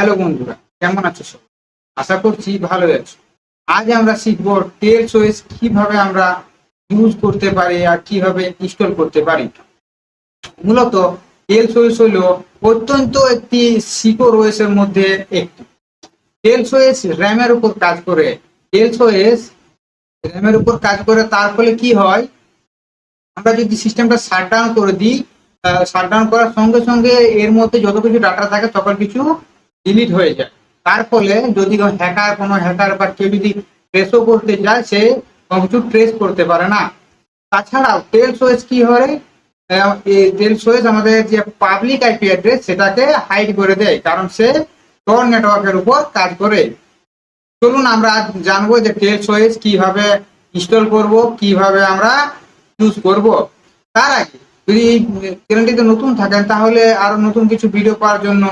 Hello বন্ধুরা, কেমন আছো সব আশা করছি ভালো আছো। আজ আমরা শিখব টেল ওয়েস কীভাবে আমরা ইউজ করতে পারি আর কীভাবে ইনস্টল করতে পারি। মূলত টেল ওয়েস হলো অত্যন্ত একটি সিকিউর ওয়েস এর মধ্যে একটি। টেলস ওয়েস র্যামের উপর কাজ করে। টেলস ওয়েস র্যামের উপর কাজ করে তার ফলে কি হয়? আমরা যদি সিস্টেমটা শাটডাউন করে দিই শাটডাউন করার সঙ্গে সঙ্গে এর মধ্যে যত কিছু ডাটা থাকে সকল কিছু ডিলিট হয়ে যায়। তার ফলে যদি হ্যাকার কোনো হ্যাকার বা কেউ যদি ট্রেসও করতে যায়, সে কিছু ট্রেস করতে পারে না। তাছাড়াও টেলস ওয়েস কি হয়? টেলস ওয়েস আমাদের যে পাবলিক আইপি অ্যাড্রেস সেটাকে হাইড করে দেয়, কারণ সে টর নেটওয়ার্কের উপর কাজ করে। চলুন আমরা জানব যে টেল ওয়েস কীভাবে ইনস্টল করব, কীভাবে আমরা ইউজ করব। তার আগে যদি চ্যানেলটিতে নতুন থাকেন, তাহলে আরও নতুন কিছু ভিডিও পাওয়ার জন্য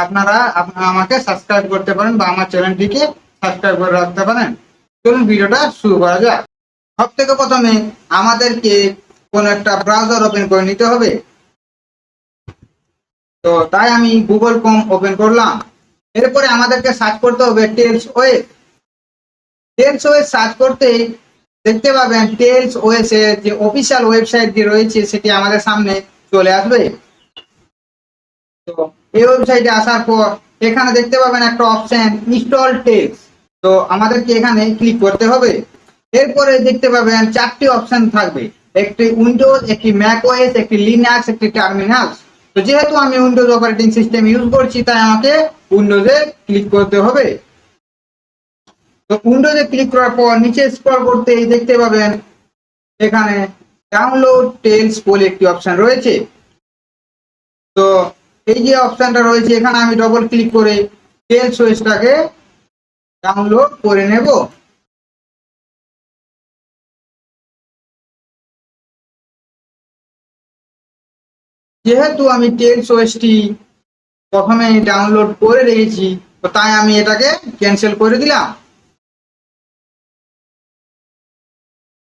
আপনারা আপ- আমাকে সাবস্ক্রাইব করতে পারেন বা আমার চ্যানেলটিকে সাবস্ক্রাইব করে রাখতে পারেন। চলুন ভিডিওটা শুরু করা যাক। সব থেকে প্রথমে আমাদেরকে কোন একটা ব্রাউজার ওপেন করে নিতে হবে। তো তাই আমি গুগল কম ওপেন করলাম। এরপরে আমাদেরকে সার্চ করতে হবে Tails OS Tails OS search করতে দেখতে পাবেন টেলস ওএস এর যে অফিসিয়াল ওয়েবসাইট যে রয়েছে, সেটি আমাদের সামনে চলে আসবে। তো এই ওয়েবসাইটে আসার পর এখানে দেখতে পাবেন একটা অপশন ইনস্টল টেলস তো আমাদেরকে এখানে ক্লিক করতে হবে। এরপরে দেখতে পাবেন চারটি অপশন থাকবে। একটি উইন্ডোজ একটি ম্যাক ওএস একটি লিনাক্স একটি টার্মিনালস তো যেহেতু আমি উইন্ডোজ অপারেটিং সিস্টেম ইউজ করছি, তাই আমাকে উইন্ডোজে ক্লিক করতে হবে। তো উইন্ডোজে ক্লিক করার পর নিচে স্ক্রল করতেই দেখতে পাবেন এখানে ডাউনলোড টেলস বলে একটি অপশন রয়েছে। তো এই যে অপশনটা রয়েছে, এখানে আমি ডবল ক্লিক করে টেল ওয়েসটাকে ডাউনলোড করে নেব। যেহেতু আমি টেল সোয়েসটি প্রথমে ডাউনলোড করে রেখেছি, তো তাই আমি এটাকে ক্যান্সেল করে দিলাম।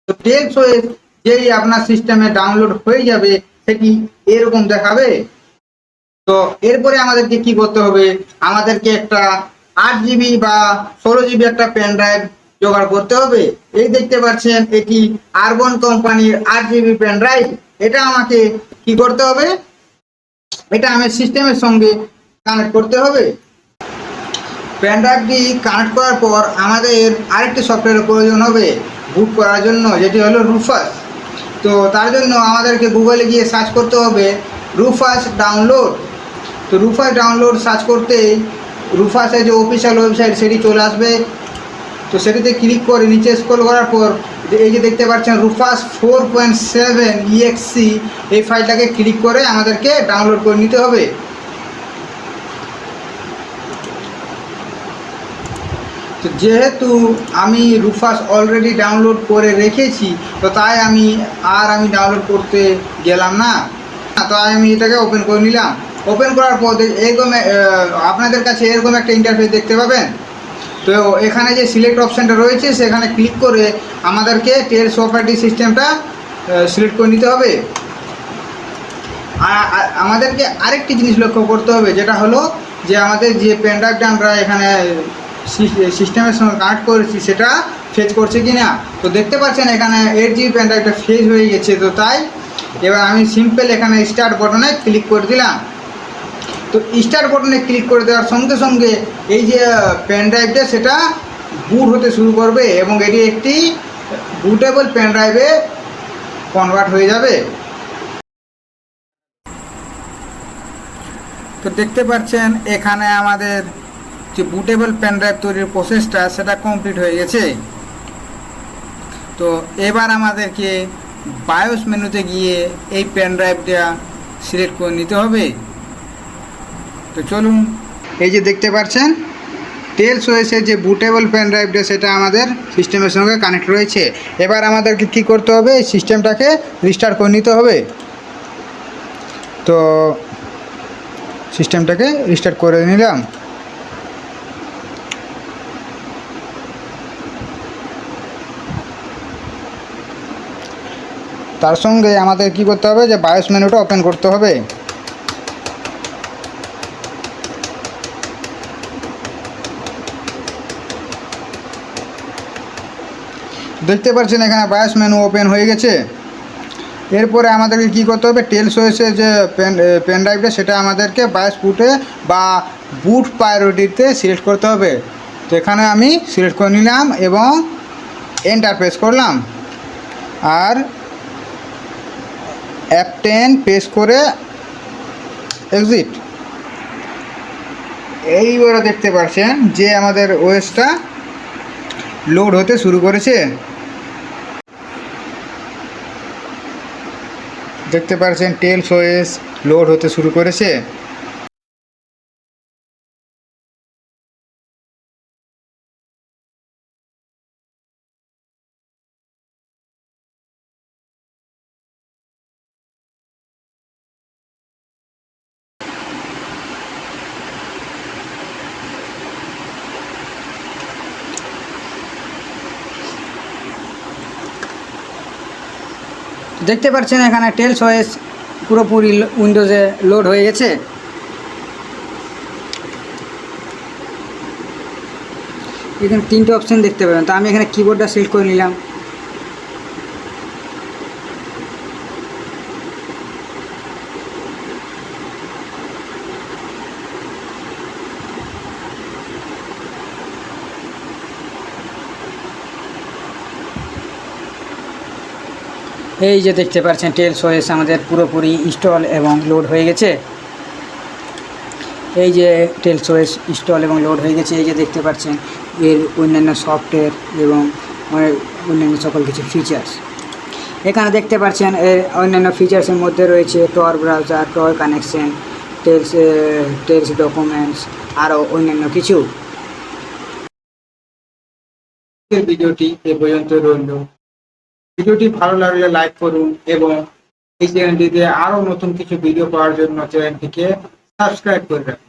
তো টেলস ওয়েস যেই আপনার সিস্টেমে ডাউনলোড হয়ে যাবে সেটি এরকম দেখাবে? তো এরপরে আমাদেরকে কি করতে হবে? আমাদেরকে একটা আট জিবি বা ষোলো জিবি একটা পেন ড্রাইভ জোগাড় করতে হবে। এই দেখতে পাচ্ছেন, এটি আরবন কোম্পানির আট জিবি পেন ড্রাইভ এটা আমাকে কি করতে হবে? এটা আমি সিস্টেমের সঙ্গে কানেক্ট করতে হবে। পেন ড্রাইভটি কানেক্ট করার পর আমাদের আরেকটি সফটওয়্যারের প্রয়োজন হবে বুক করার জন্য, যেটি হলো রুফাস তো তার জন্য আমাদেরকে গুগলে গিয়ে সার্চ করতে হবে রুফাস ডাউনলোড তো রুফাস ডাউনলোড সার্চ করতেই রুফাসের যে অফিসিয়াল ওয়েবসাইট সেটি চলে আসবে। তো সেটিতে ক্লিক করে নিচে স্ক্রল করার পর এই যে দেখতে পাচ্ছেন Rufus four point seven exe এই ফাইলটাকে ক্লিক করে আমাদেরকে ডাউনলোড করে নিতে হবে। তো যেহেতু আমি রুফাস অলরেডি ডাউনলোড করে রেখেছি, তো তাই আমি আর আমি ডাউনলোড করতে গেলাম না। তাই আমি এটাকে ওপেন করে নিলাম। ওপেন করার পর এরকম আপনাদের কাছে এরকম একটা ইন্টারফেস দেখতে পাবেন? তো এখানে যে সিলেক্ট অপশানটা রয়েছে, সেখানে ক্লিক করে আমাদেরকে টেলস অপারেটিং সিস্টেমটা সিলেক্ট করে নিতে হবে। আর আর আমাদেরকে আরেকটি জিনিস লক্ষ্য করতে হবে, যেটা হলো যে আমাদের যে পেনড্রাইভটা আমরা এখানে সিস্টেমের সঙ্গে কানেক্ট করেছি, সেটা ফেজ করছে কি না তো দেখতে পাচ্ছেন এখানে এইট জিবি পেনড্রাইভটা ফেজ হয়ে গেছে, তো তাই এবার আমি সিম্পল এখানে স্টার্ট বটনে ক্লিক করে দিলাম। তো স্টার্ট বটনে ক্লিক করে দেওয়ার সঙ্গে সঙ্গে এই যে পেনড্রাইভটা সেটা বুট হতে শুরু করবে এবং এটি একটি বুটেবল পেনড্রাইভে কনভার্ট হয়ে যাবে। তো দেখতে পাচ্ছেন, এখানে আমাদের যে বুটেবল পেন ড্রাইভ তৈরির প্রসেসটা সেটা কমপ্লিট হয়ে গেছে। তো এবার আমাদেরকে বায়োস মেনুতে গিয়ে এই পেন ড্রাইভটা সিলেক্ট করে নিতে হবে। তো চলুন, এই যে দেখতে পাচ্ছেন টেলস ওয়েসের যে বুটেবল পেন ড্রাইভটা সেটা আমাদের সিস্টেমের সঙ্গে কানেক্ট রয়েছে। এবার আমাদেরকে কি করতে হবে? এই সিস্টেমটাকে রিস্টার্ট করে নিতে হবে। তো সিস্টেমটাকে রিস্টার্ট করে নিলাম। তার সঙ্গে আমাদের কি করতে হবে? যে বায়োস মেনুটা ওপেন করতে হবে। দেখতে পাচ্ছেন এখানে বায়াস মেনু ওপেন হয়ে গেছে। এরপরে আমাদেরকে কি করতে হবে? টেলস ওয়েসে যে পেন পেন ড্রাইভটা সেটা আমাদেরকে বায়াস বুটে বা বুট প্রায়োরিটিতে সিলেক্ট করতে হবে। তো এখানে আমি সিলেক্ট করে নিলাম এবং এন্টার প্রেস করলাম। আর অ্যাপ টেন প্রেস করে এক্সিট। এইবারে দেখতে পাচ্ছেন যে আমাদের ওয়েসটা লোড হতে শুরু করেছে। দেখতে পাচ্ছেন টেলস ওয়েস লোড হতে শুরু করেছে। দেখতে পাচ্ছেন এখানে টেলস ওয়েস পুরোপুরি উইন্ডোজে লোড হয়ে গেছে। এখানে তিনটে অপশান দেখতে পাবেন। তো আমি এখানে কিবোর্ডটা সিলেক্ট করে নিলাম। এই যে দেখতে পাচ্ছেন টেলস ওয়েস আমাদের পুরোপুরি ইনস্টল এবং লোড হয়ে গেছে। এই যে টেলস ওয়েস ইনস্টল এবং লোড হয়ে গেছে, এই যে দেখতে পাচ্ছেন, এর অন্যান্য সফটওয়্যার এবং অন্যান্য সকল কিছু ফিচার্স এখানে দেখতে পাচ্ছেন এর অন্যান্য ফিচার্সের মধ্যে রয়েছে Tor browser Tor connection Tails Tails documents আরও অন্যান্য কিছু। ভিডিওটি এ পর্যন্ত রইল। ভিডিওটি ভালো লাগলে লাইক করুন এবং এই চ্যানেলটিতে আরও নতুন কিছু ভিডিও পাওয়ার জন্য চ্যানেলটিকে সাবস্ক্রাইব করে রাখুন।